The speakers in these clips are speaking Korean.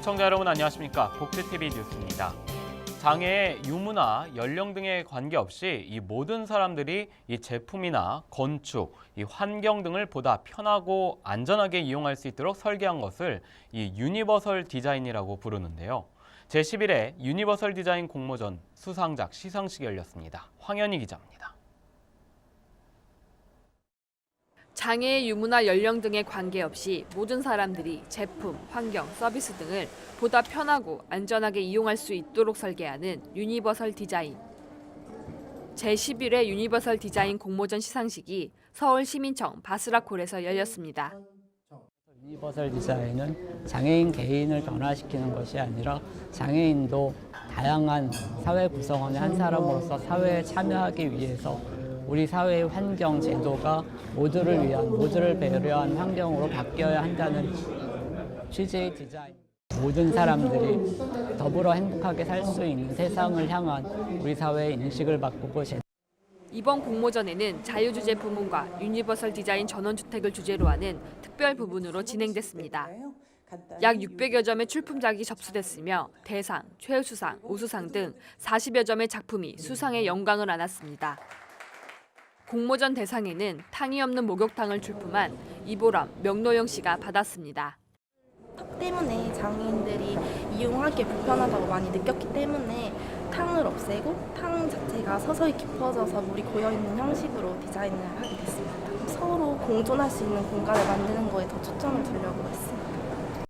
시청자 여러분 안녕하십니까? 복지TV 뉴스입니다. 장애, 유무나 연령 등에 관계없이 이 모든 사람들이 이 제품이나 건축, 이 환경 등을 보다 편하고 안전하게 이용할 수 있도록 설계한 것을 이 유니버설 디자인이라고 부르는데요. 제11회 유니버설 디자인 공모전 수상작 시상식이 열렸습니다. 황현희 기자입니다. 장애의 유무나 연령 등에 관계없이 모든 사람들이 제품, 환경, 서비스 등을 보다 편하고 안전하게 이용할 수 있도록 설계하는 유니버설 디자인. 제11회 유니버설 디자인 공모전 시상식이 서울시민청 바스라콜에서 열렸습니다. 유니버설 디자인은 장애인 개인을 변화시키는 것이 아니라 장애인도 다양한 사회 구성원의 한 사람으로서 사회에 참여하기 위해서 우리 사회의 환경 제도가 모두를 위한 모두를 배려한 환경으로 바뀌어야 한다는 취지의 디자인. 모든 사람들이 더불어 행복하게 살 수 있는 세상을 향한 우리 사회의 인식을 바꾸고 제 이번 공모전에는 자유주제 부문과 유니버설 디자인 전원주택을 주제로 하는 특별 부분으로 진행됐습니다. 약 600여 점의 출품작이 접수됐으며 대상, 최우수상, 우수상 등 40여 점의 작품이 수상의 영광을 안았습니다. 공모전 대상에는 탕이 없는 목욕탕을 출품한 이보람, 명노영 씨가 받았습니다. 턱 때문에 장애인들이 이용하기 불편하다고 많이 느꼈기 때문에 탕을 없애고 탕 자체가 서서히 깊어져서 물이 고여있는 형식으로 디자인을 하게 됐습니다. 서로 공존할 수 있는 공간을 만드는 거에 더 초점을 두려고 했습니다.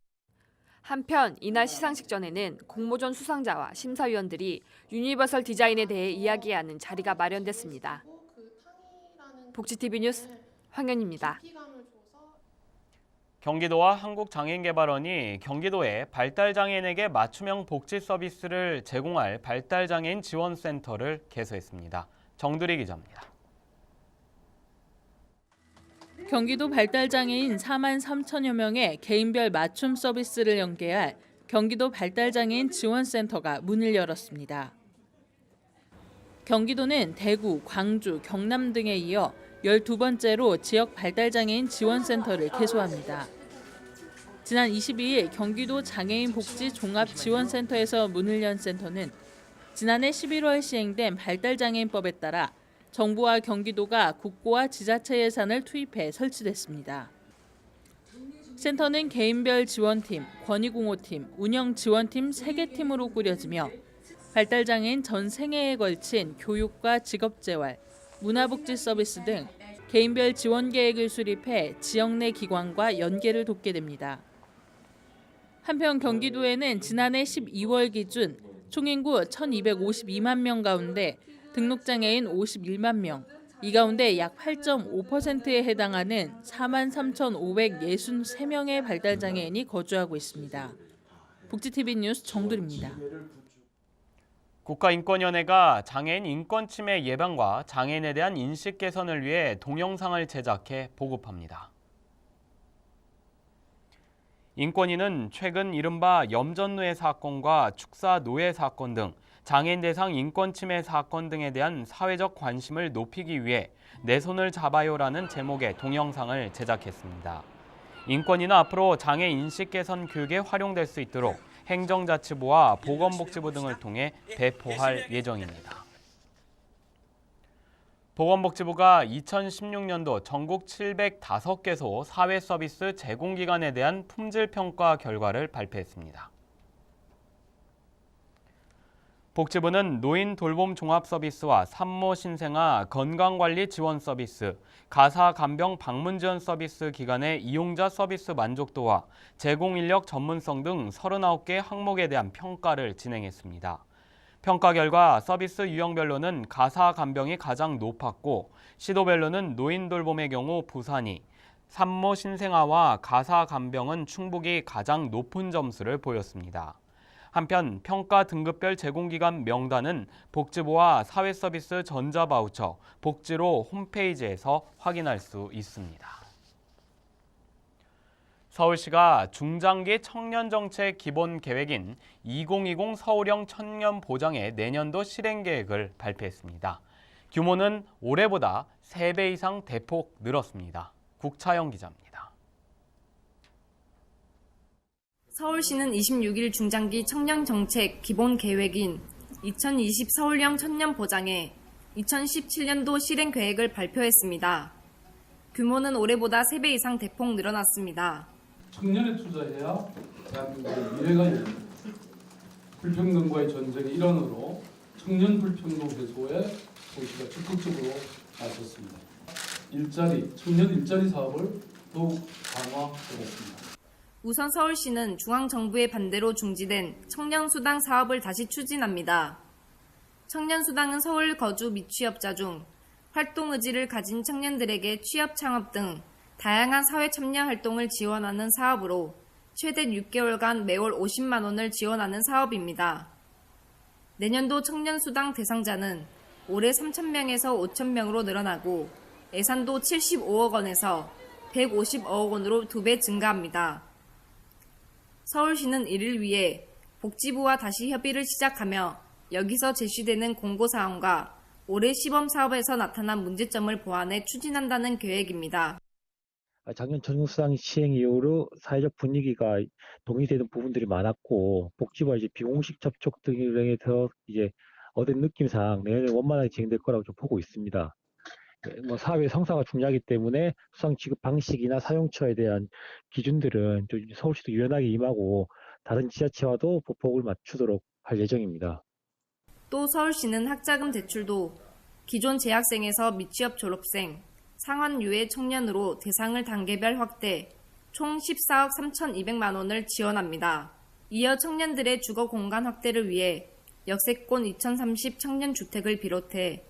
한편 이날 시상식 전에는 공모전 수상자와 심사위원들이 유니버설 디자인에 대해 이야기하는 자리가 마련됐습니다. 복지TV 뉴스 황현입니다. 경기도와 한국장애인개발원이 경기도에 발달장애인에게 맞춤형 복지 서비스를 제공할 발달장애인 지원센터를 개소했습니다. 정두리 기자입니다. 경기도 발달장애인 4만 3천여 명의 개인별 맞춤 서비스를 연계할 경기도 발달장애인 지원센터가 문을 열었습니다. 경기도는 대구, 광주, 경남 등에 이어 12번째로 지역 발달장애인 지원센터를 개소합니다. 지난 22일 경기도 장애인 복지 종합 지원센터에서 문을 연 센터는 지난해 11월 시행된 발달장애인법에 따라 정부와 경기도가 국고와 지자체 예산을 투입해 설치됐습니다. 센터는 개인별 지원팀, 권익공호팀, 운영지원팀 3개 팀으로 꾸려지며 발달장애인 전 생애에 걸친 교육과 직업재활, 문화복지 서비스 등 개인별 지원 계획을 수립해 지역 내 기관과 연계를 돕게 됩니다. 한편 경기도에는 지난해 12월 기준 총 인구 1,252만 명 가운데 등록장애인 51만 명, 이 가운데 약 8.5%에 해당하는 4만 3,563명의 발달장애인이 거주하고 있습니다. 복지TV 뉴스 정두리입니다. 국가인권위원회가 장애인 인권 침해 예방과 장애인에 대한 인식 개선을 위해 동영상을 제작해 보급합니다. 인권위는 최근 이른바 염전노예 사건과 축사 노예 사건 등 장애인 대상 인권 침해 사건 등에 대한 사회적 관심을 높이기 위해 내 손을 잡아요라는 제목의 동영상을 제작했습니다. 인권위는 앞으로 장애 인식 개선 교육에 활용될 수 있도록 행정자치부와 보건복지부 등을 통해 배포할 예정입니다. 보건복지부가 2016년도 전국 705개소 사회서비스 제공기관에 대한 품질평가 결과를 발표했습니다. 복지부는 노인 돌봄 종합 서비스와 산모 신생아 건강관리 지원 서비스, 가사 간병 방문 지원 서비스 기관의 이용자 서비스 만족도와 제공 인력 전문성 등 39개 항목에 대한 평가를 진행했습니다. 평가 결과 서비스 유형별로는 가사 간병이 가장 높았고 시도별로는 노인 돌봄의 경우 부산이, 산모 신생아와 가사 간병은 충북이 가장 높은 점수를 보였습니다. 한편 평가 등급별 제공기관 명단은 복지부와 사회서비스 전자바우처, 복지로 홈페이지에서 확인할 수 있습니다. 서울시가 중장기 청년 정책 기본 계획인 2020 서울형 청년 보장의 내년도 실행 계획을 발표했습니다. 규모는 올해보다 3배 이상 대폭 늘었습니다. 국차영 기자입니다. 서울시는 26일 중장기 청년 정책 기본 계획인 2020 서울형 청년 보장에 2017년도 실행 계획을 발표했습니다. 규모는 올해보다 3배 이상 대폭 늘어났습니다. 청년에 투자해야 대한민국의 미래가 열립니다. 불평등과의 전쟁의 일환으로 청년 불평등 해소에 서울시가 적극적으로 나섰습니다. 일자리, 청년 일자리 사업을 더욱 강화하겠습니다. 우선 서울시는 중앙정부의 반대로 중지된 청년수당 사업을 다시 추진합니다. 청년수당은 서울 거주 미취업자 중 활동 의지를 가진 청년들에게 취업 창업 등 다양한 사회 참여 활동을 지원하는 사업으로 최대 6개월간 매월 50만 원을 지원하는 사업입니다. 내년도 청년수당 대상자는 올해 3,000명에서 5,000명으로 늘어나고 예산도 75억 원에서 150억 원으로 두 배 증가합니다. 서울시는 이를 위해 복지부와 다시 협의를 시작하며 여기서 제시되는 공고사항과 올해 시범 사업에서 나타난 문제점을 보완해 추진한다는 계획입니다. 아, 작년 전용수당 시행 이후로 사회적 분위기가 동의되는 부분들이 많았고 복지부와 이제 비공식 접촉 등에서 이제 얻은 느낌상 내년에 원만하게 진행될 거라고 좀 보고 있습니다. 예, 뭐 사회 성사가 중요하기 때문에 수당 지급 방식이나 사용처에 대한 기준들은 좀 서울시도 유연하게 임하고 다른 지자체와도 보폭을 맞추도록 할 예정입니다. 또 서울시는 학자금 대출도 기존 재학생에서 미취업 졸업생, 상환 유예 청년으로 대상을 단계별 확대, 총 14억 3,200만 원을 지원합니다. 이어 청년들의 주거 공간 확대를 위해 역세권 2030 청년 주택을 비롯해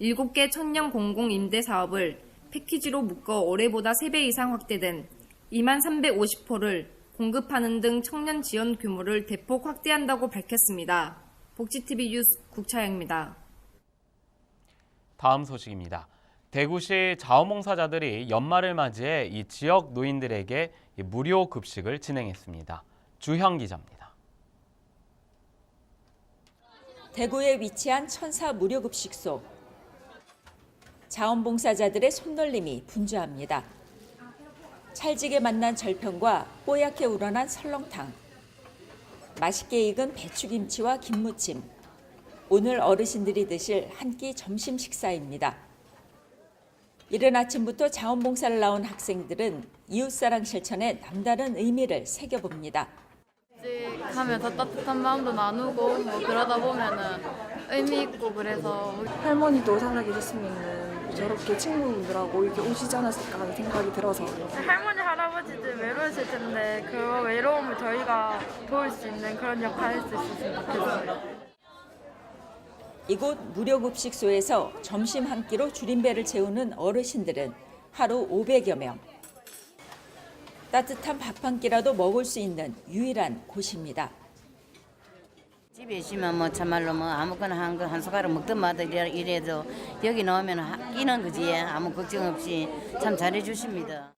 7개 청년 공공 임대 사업을 패키지로 묶어 올해보다 3배 이상 확대된 2만 350호를 공급하는 등 청년 지원 규모를 대폭 확대한다고 밝혔습니다. 복지TV 뉴스 국차영입니다. 다음 소식입니다. 대구시 자원봉사자들이 연말을 맞이해 이 지역 노인들에게 이 무료 급식을 진행했습니다. 주형 기자입니다. 대구에 위치한 천사 무료급식소. 자원봉사자들의 손놀림이 분주합니다. 찰지게 만난 절편과 뽀얗게 우러난 설렁탕. 맛있게 익은 배추김치와 김무침. 오늘 어르신들이 드실 한 끼 점심 식사입니다. 이른 아침부터 자원봉사를 나온 학생들은 이웃사랑 실천에 남다른 의미를 새겨봅니다. 하면서 따뜻한 마음도 나누고 뭐 그러다 보면은 의미 있고 그래서 할머니도 살아계셨으면 저렇게 친구분들하고 이렇게 오시지 않았을까 하는 생각이 들어서 할머니 할아버지들 외로우실 텐데 그 외로움을 저희가 도울 수 있는 그런 역할을 할 수 있었으면 좋겠어요. 이곳 무료급식소에서 점심 한 끼로 줄임배를 채우는 어르신들은 하루 500여 명. 따뜻한 밥 한 끼라도 먹을 수 있는 유일한 곳입니다. 집에 있으면 뭐 참말로 뭐 아무거나 한, 거 한 숟가락 먹든 마든 이래- 이래도 여기 나오면 하- 끼는 거지 아무 걱정 없이 참 잘해 주십니다.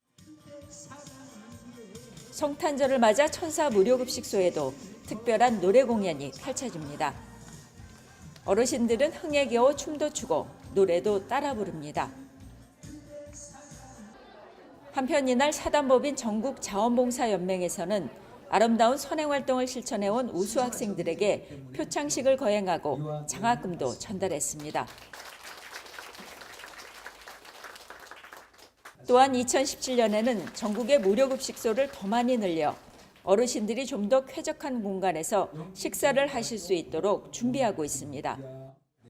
성탄절을 맞아 천사 무료급식소에도 특별한 노래 공연이 펼쳐집니다. 어르신들은 흥에 겨워 춤도 추고 노래도 따라 부릅니다. 한편 이날 사단법인 전국 자원봉사연맹에서는 아름다운 선행 활동을 실천해온 우수 학생들에게 표창식을 거행하고 장학금도 전달했습니다. 또한 2017년에는 전국의 무료급식소를 더 많이 늘려 어르신들이 좀 더 쾌적한 공간에서 식사를 하실 수 있도록 준비하고 있습니다.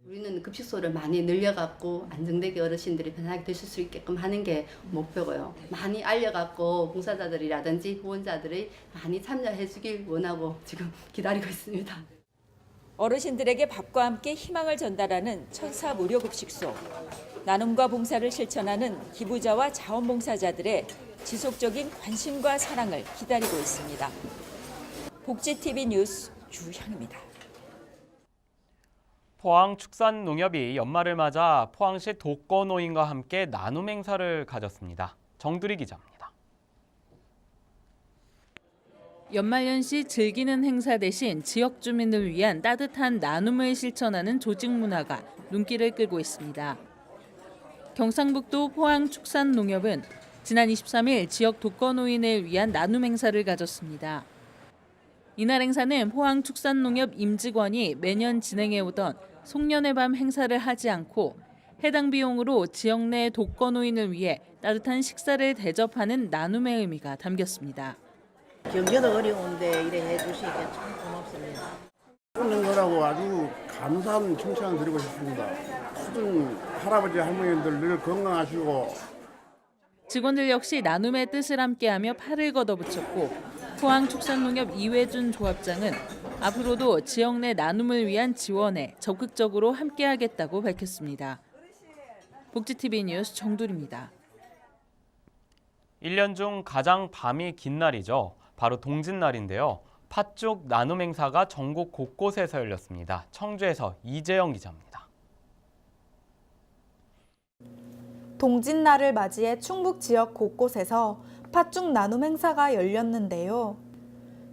우리는 급식소를 많이 늘려갖고 안정되게 어르신들이 편하게 드실 수 있게끔 하는 게 목표고요. 많이 알려갖고 봉사자들이라든지 후원자들이 많이 참여해주길 원하고 지금 기다리고 있습니다. 어르신들에게 밥과 함께 희망을 전달하는 천사 무료급식소. 나눔과 봉사를 실천하는 기부자와 자원봉사자들의 지속적인 관심과 사랑을 기다리고 있습니다. 복지TV 뉴스 주향입니다. 포항 축산농협이 연말을 맞아 포항시 독거노인과 함께 나눔 행사를 가졌습니다. 정두리 기자입니다. 연말연시 즐기는 행사 대신 지역 주민을 위한 따뜻한 나눔을 실천하는 조직 문화가 눈길을 끌고 있습니다. 경상북도 포항축산농협은 지난 23일 지역 독거노인을 위한 나눔 행사를 가졌습니다. 이날 행사는 포항축산농협 임직원이 매년 진행해 오던 송년회 밤 행사를 하지 않고 해당 비용으로 지역 내 독거 노인을 위해 따뜻한 식사를 대접하는 나눔의 의미가 담겼습니다. 경제도 어려운데 이래 해주시니까 참 고맙습니다. 하는 거라고 아주 감사한 칭찬을 드리고 싶습니다. 수준 할아버지 할머니들 늘 건강하시고 직원들 역시 나눔의 뜻을 함께하며 팔을 걷어붙였고 포항축산농협 이회준 조합장은 앞으로도 지역 내 나눔을 위한 지원에 적극적으로 함께하겠다고 밝혔습니다. 복지TV 뉴스 정두리입니다. 1년 중 가장 밤이 긴 날이죠. 바로 동짓날인데요. 팥죽 나눔 행사가 전국 곳곳에서 열렸습니다. 청주에서 이재영 기자입니다. 동짓날을 맞이해 충북 지역 곳곳에서 팥죽 나눔 행사가 열렸는데요.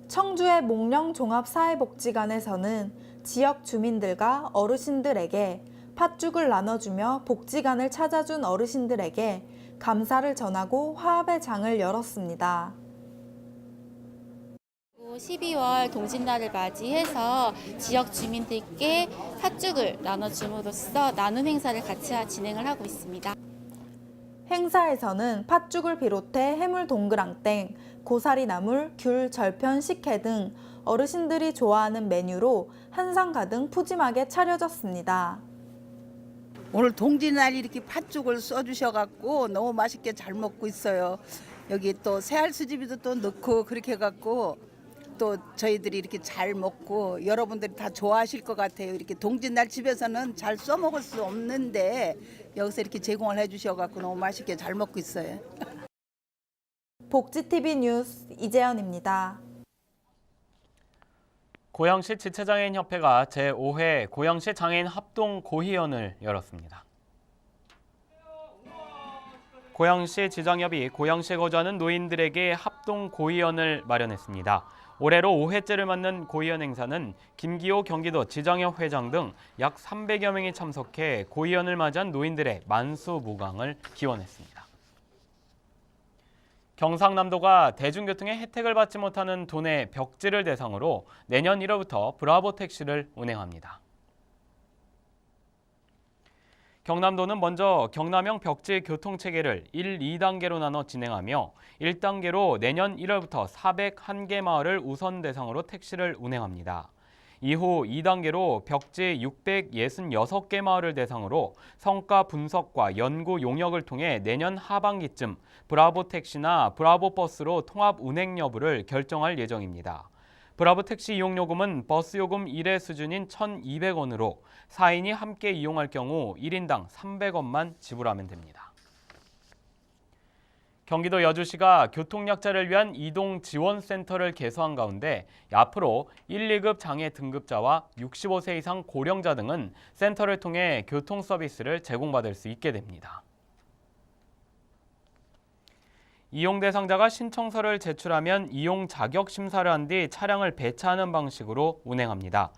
청주의 목령 종합사회복지관에서는 지역 주민들과 어르신들에게 팥죽을 나눠주며 복지관을 찾아준 어르신들에게 감사를 전하고 화합의 장을 열었습니다. 12월 동짓날을 맞이해서 지역 주민들께 팥죽을 나눠줌으로써 나눔 행사를 같이 진행을 하고 있습니다. 행사에서는 팥죽을 비롯해 해물 동그랑땡, 고사리 나물, 귤, 절편, 식혜 등 어르신들이 좋아하는 메뉴로 한상 가득 푸짐하게 차려졌습니다. 오늘 동짓날 이렇게 팥죽을 써주셔갖고 너무 맛있게 잘 먹고 있어요. 여기 또 새알 수제비도 또 넣고 그렇게 해갖고 또 저희들이 이렇게 잘 먹고 여러분들이 다 좋아하실 것 같아요. 이렇게 동짓날 집에서는 잘 써먹을 수 없는데 여기서 이렇게 제공을 해주셔갖고 너무 맛있게 잘 먹고 있어요. 복지TV 뉴스 이재현입니다. 고양시 지체장애인 협회가 제5회 고양시 장애인 합동 고희연을 열었습니다. 고양시 지장협이 고양시에 거주하는 노인들에게 합동 고희연을 마련했습니다. 올해로 5회째를 맞는 고희연 행사는 김기호 경기도 지장협 회장 등 약 300여 명이 참석해 고희연을 맞이한 노인들의 만수무강을 기원했습니다. 경상남도가 대중교통의 혜택을 받지 못하는 도내 벽지를 대상으로 내년 1월부터 브라보 택시를 운행합니다. 경남도는 먼저 경남형 벽지 교통 체계를 1, 2단계로 나눠 진행하며 1단계로 내년 1월부터 401개 마을을 우선 대상으로 택시를 운행합니다. 이후 2단계로 벽지 666개 마을을 대상으로 성과 분석과 연구 용역을 통해 내년 하반기쯤 브라보 택시나 브라보 버스로 통합 운행 여부를 결정할 예정입니다. 브라보 택시 이용 요금은 버스 요금 1회 수준인 1,200원으로 4인이 함께 이용할 경우 1인당 300원만 지불하면 됩니다. 경기도 여주시가 교통약자를 위한 이동 지원 센터를 개소한 가운데 앞으로 1, 2급 장애 등급자와 65세 이상 고령자 등은 센터를 통해 교통 서비스를 제공받을 수 있게 됩니다. 이용 대상자가 신청서를 제출하면 이용 자격 심사를 한 뒤 차량을 배차하는 방식으로 운행합니다.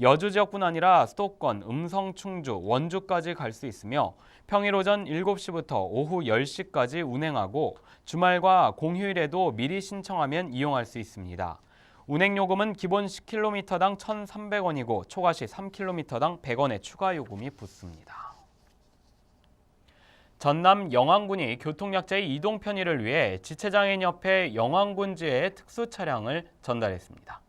여주 지역뿐 아니라 수도권, 음성, 충주, 원주까지 갈 수 있으며 평일 오전 7시부터 오후 10시까지 운행하고 주말과 공휴일에도 미리 신청하면 이용할 수 있습니다. 운행 요금은 기본 10km당 1,300원이고 초과 시 3km당 100원의 추가 요금이 붙습니다. 전남 영왕군이 교통약자의 이동 편의를 위해 지체장애인협회 영왕군지에 특수 차량을 전달했습니다.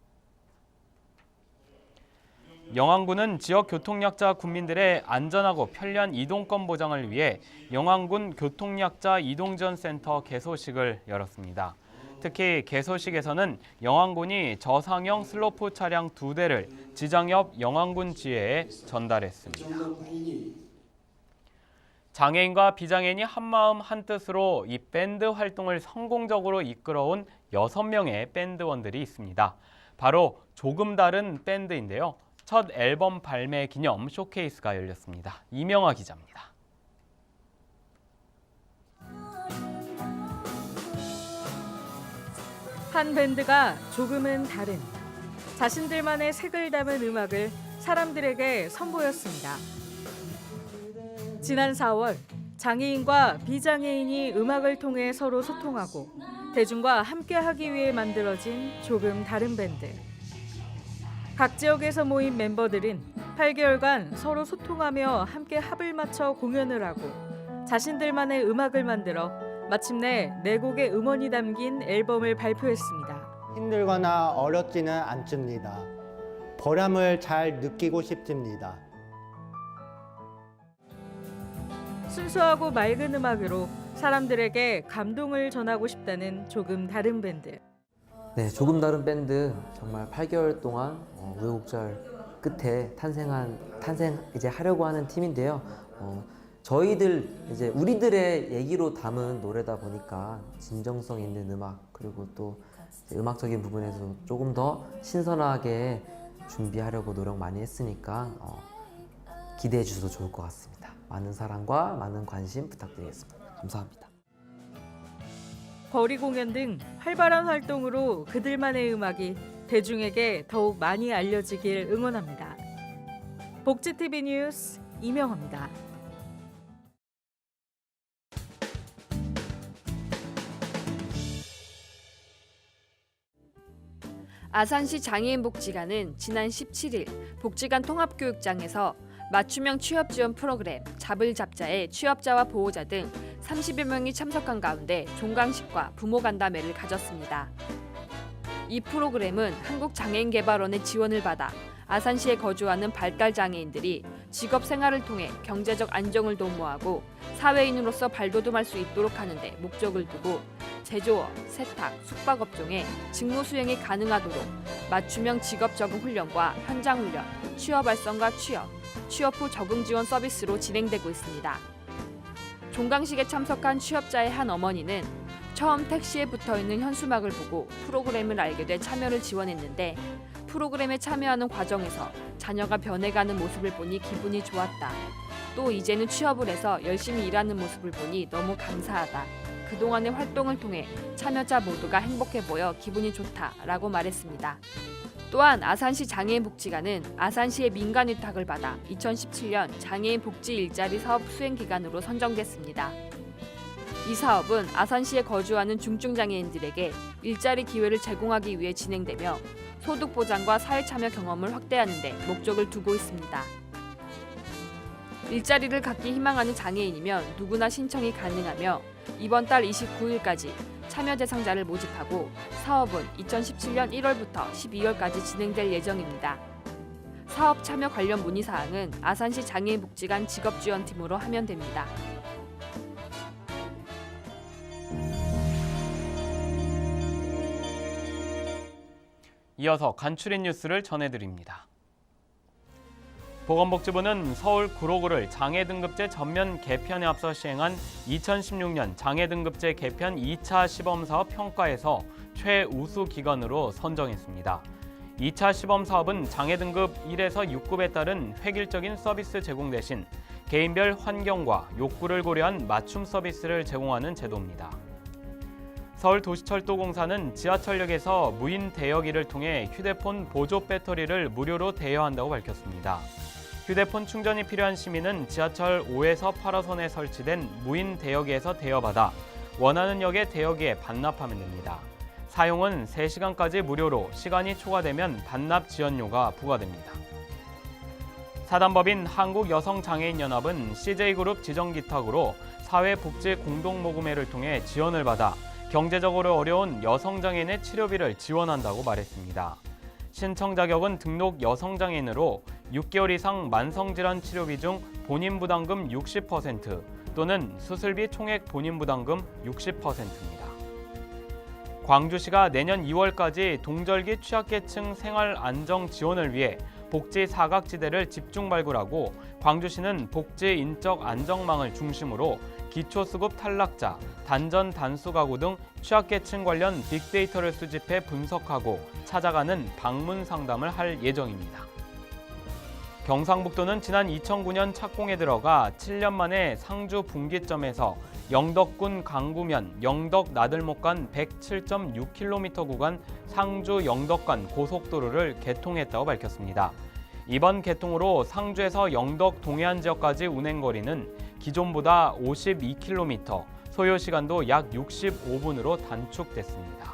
영왕군은 지역 교통약자 군민들의 안전하고 편리한 이동권 보장을 위해 영왕군 교통약자 이동지원센터 개소식을 열었습니다. 특히 개소식에서는 영왕군이 저상형 슬로프 차량 두 대를 지장협 영왕군 지회에 전달했습니다. 장애인과 비장애인이 한마음 한뜻으로 이 밴드 활동을 성공적으로 이끌어온 여섯 명의 밴드원들이 있습니다. 바로 조금 다른 밴드인데요. 첫 앨범 발매 기념 쇼케이스가 열렸습니다. 이명아 기자입니다. 한 밴드가 조금은 다른 자신들만의 색을 담은 음악을 사람들에게 선보였습니다. 지난 4월 장애인과 비장애인이 음악을 통해 서로 소통하고 대중과 함께하기 위해 만들어진 조금 다른 밴드. 각 지역에서 모인 멤버들은 8개월간 서로 소통하며 함께 합을 맞춰 공연을 하고 자신들만의 음악을 만들어 마침내 네 곡의 음원이 담긴 앨범을 발표했습니다. 힘들거나 어렵지는 않습니다. 보람을 잘 느끼고 싶습니다. 순수하고 맑은 음악으로 사람들에게 감동을 전하고 싶다는 조금 다른 밴드. 네, 조금 다른 밴드 정말 8개월 동안 어, 우여곡절 끝에 탄생한 탄생 이제 하려고 하는 팀인데요. 어, 저희들 이제 우리들의 얘기로 담은 노래다 보니까 진정성 있는 음악 그리고 또 음악적인 부분에서 조금 더 신선하게 준비하려고 노력 많이 했으니까 어, 기대해 주셔도 좋을 것 같습니다. 많은 사랑과 많은 관심 부탁드리겠습니다. 감사합니다. 거리 공연 등 활발한 활동으로 그들만의 음악이 대중에게 더욱 많이 알려지길 응원합니다. 복지TV 뉴스 이명호입니다. 아산시 장애인 복지관은 지난 17일 복지관 통합교육장에서 맞춤형 취업 지원 프로그램 잡을 잡자의 취업자와 보호자 등 30여 명이 참석한 가운데 종강식과 부모 간담회를 가졌습니다. 이 프로그램은 한국장애인개발원의 지원을 받아 아산시에 거주하는 발달 장애인들이 직업 생활을 통해 경제적 안정을 도모하고 사회인으로서 발돋움할 수 있도록 하는데 목적을 두고 제조업, 세탁, 숙박 업종에 직무 수행이 가능하도록 맞춤형 직업 적응 훈련과 현장 훈련, 취업 활성화 취업, 취업 후 적응 지원 서비스로 진행되고 있습니다. 종강식에 참석한 취업자의 한 어머니는 처음 택시에 붙어 있는 현수막을 보고 프로그램을 알게 돼 참여를 지원했는데 프로그램에 참여하는 과정에서 자녀가 변해가는 모습을 보니 기분이 좋았다. 또 이제는 취업을 해서 열심히 일하는 모습을 보니 너무 감사하다. 그동안의 활동을 통해 참여자 모두가 행복해 보여 기분이 좋다라고 말했습니다. 또한 아산시 장애인 복지관은 아산시의 민간 위탁을 받아 2017년 장애인 복지 일자리 사업 수행 기관으로 선정됐습니다. 이 사업은 아산시에 거주하는 중증 장애인들에게 일자리 기회를 제공하기 위해 진행되며 소득 보장과 사회 참여 경험을 확대하는 데 목적을 두고 있습니다. 일자리를 갖기 희망하는 장애인이면 누구나 신청이 가능하며 이번 달 29일까지 참여 대상자를 모집하고 사업은 2017년 1월부터 12월까지 진행될 예정입니다. 사업 참여 관련 문의 사항은 아산시 장애인 복지관 직업지원팀으로 하면 됩니다. 이어서 간추린 뉴스를 전해드립니다. 보건복지부는 서울 구로구를 장애 등급제 전면 개편에 앞서 시행한 2016년 장애 등급제 개편 2차 시범 사업 평가에서 최우수 기관으로 선정했습니다. 2차 시범 사업은 장애 등급 1에서 6급에 따른 획일적인 서비스 제공 대신 개인별 환경과 욕구를 고려한 맞춤 서비스를 제공하는 제도입니다. 서울도시철도공사는 지하철역에서 무인 대여기를 통해 휴대폰 보조 배터리를 무료로 대여한다고 밝혔습니다. 휴대폰 충전이 필요한 시민은 지하철 5에서 8호선에 설치된 무인 대여기에서 대여받아 원하는 역의 대여기에 반납하면 됩니다. 사용은 3시간까지 무료로 시간이 초과되면 반납 지원료가 부과됩니다. 사단법인 한국여성장애인연합은 CJ그룹 지정기탁으로 사회복지 공동모금회를 통해 지원을 받아 경제적으로 어려운 여성장애인의 치료비를 지원한다고 말했습니다. 신청 자격은 등록 여성장애인으로 6개월 이상 만성질환 치료비 중 본인 부담금 60% 또는 수술비 총액 본인 부담금 60%입니다. 광주시가 내년 2월까지 동절기 취약계층 생활 안정 지원을 위해 복지 사각지대를 집중 발굴하고 광주시는 복지 인적 안정망을 중심으로 기초수급 탈락자, 단전 단수 가구 등 취약계층 관련 빅데이터를 수집해 분석하고 찾아가는 방문 상담을 할 예정입니다. 경상북도는 지난 2009년 착공에 들어가 7년 만에 상주 분기점에서 영덕군 강구면 영덕 나들목 간 107.6km 구간 상주 영덕 간 고속도로를 개통했다고 밝혔습니다. 이번 개통으로 상주에서 영덕 동해안 지역까지 운행 거리는 기존보다 52km, 소요 시간도 약 65분으로 단축됐습니다.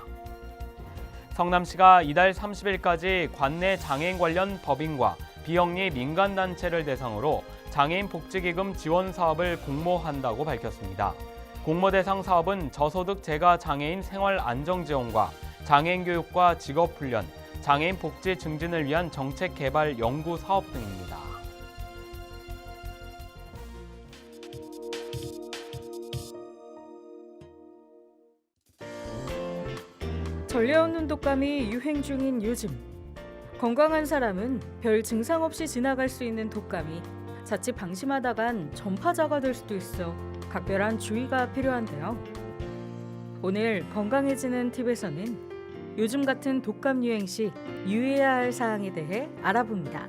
성남시가 이달 30일까지 관내 장애인 관련 법인과 비영리 민간단체를 대상으로 장애인 복지기금 지원 사업을 공모한다고 밝혔습니다. 공모 대상 사업은 저소득 재가 장애인 생활 안정 지원과 장애인 교육과 직업 훈련, 장애인 복지 증진을 위한 정책 개발 연구 사업 등입니다. 전례 없는 독감이 유행 중인 요즘 건강한 사람은 별 증상 없이 지나갈 수 있는 독감이 자칫 방심하다간 전파자가 될 수도 있어 각별한 주의가 필요한데요. 오늘 건강해지는 팁에서는 요즘 같은 독감 유행 시 유의해야 할 사항에 대해 알아봅니다.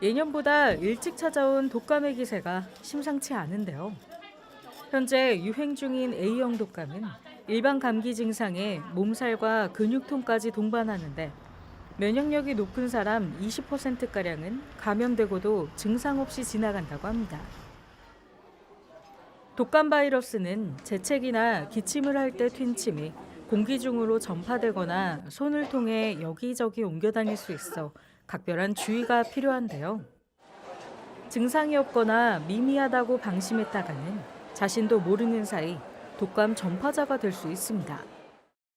예년보다 일찍 찾아온 독감의 기세가 심상치 않은데요. 현재 유행 중인 A형 독감은 일반 감기 증상에 몸살과 근육통까지 동반하는데 면역력이 높은 사람 20%가량은 감염되고도 증상 없이 지나간다고 합니다. 독감 바이러스는 재채기나 기침을 할 때 튄 침이 공기 중으로 전파되거나 손을 통해 여기저기 옮겨 다닐 수 있어 각별한 주의가 필요한데요. 증상이 없거나 미미하다고 방심했다가는 자신도 모르는 사이 독감 전파자가 될 수 있습니다.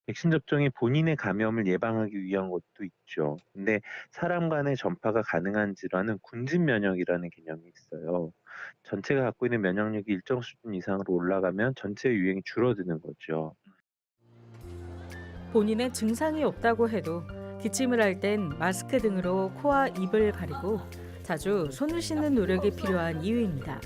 백신 접종이 본인의 감염을 예방하기 위한 것도 있죠. 근데 사람 간의 전파가 가능한 질환은 군진 면역이라는 개념이 있어요. 전체가 갖고 있는 면역력이 일정 수준 이상으로 올라가면 전체 유행이 줄어드는 거죠. 본인의 증상이 없다고 해도 기침을 할 땐 마스크 등으로 코와 입을 가리고 자주 손을 씻는 노력이 필요한 이유입니다.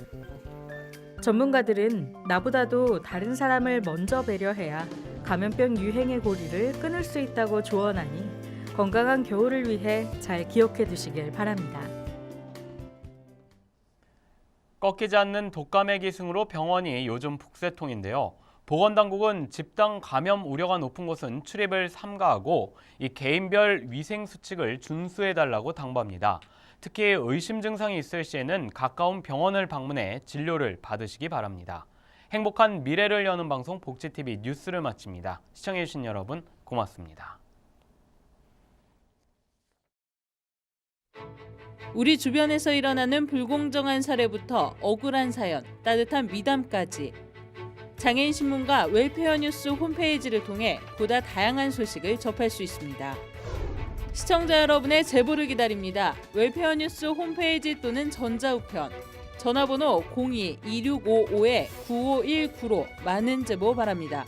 전문가들은 나보다도 다른 사람을 먼저 배려해야 감염병 유행의 고리를 끊을 수 있다고 조언하니 건강한 겨울을 위해 잘 기억해 두시길 바랍니다. 꺾이지 않는 독감의 기승으로 병원이 요즘 북새통인데요. 보건당국은 집단 감염 우려가 높은 곳은 출입을 삼가하고 이 개인별 위생 수칙을 준수해달라고 당부합니다. 특히 의심 증상이 있을 시에는 가까운 병원을 방문해 진료를 받으시기 바랍니다. 행복한 미래를 여는 방송 복지TV 뉴스를 마칩니다. 시청해주신 여러분 고맙습니다. 우리 주변에서 일어나는 불공정한 사례부터 억울한 사연, 따뜻한 미담까지 장애인 신문과 웰페어 뉴스 홈페이지를 통해 보다 다양한 소식을 접할 수 있습니다. 시청자 여러분의 제보를 기다립니다. 웰페어 뉴스 홈페이지 또는 전자우편, 전화번호 02-2655-9519로 많은 제보 바랍니다.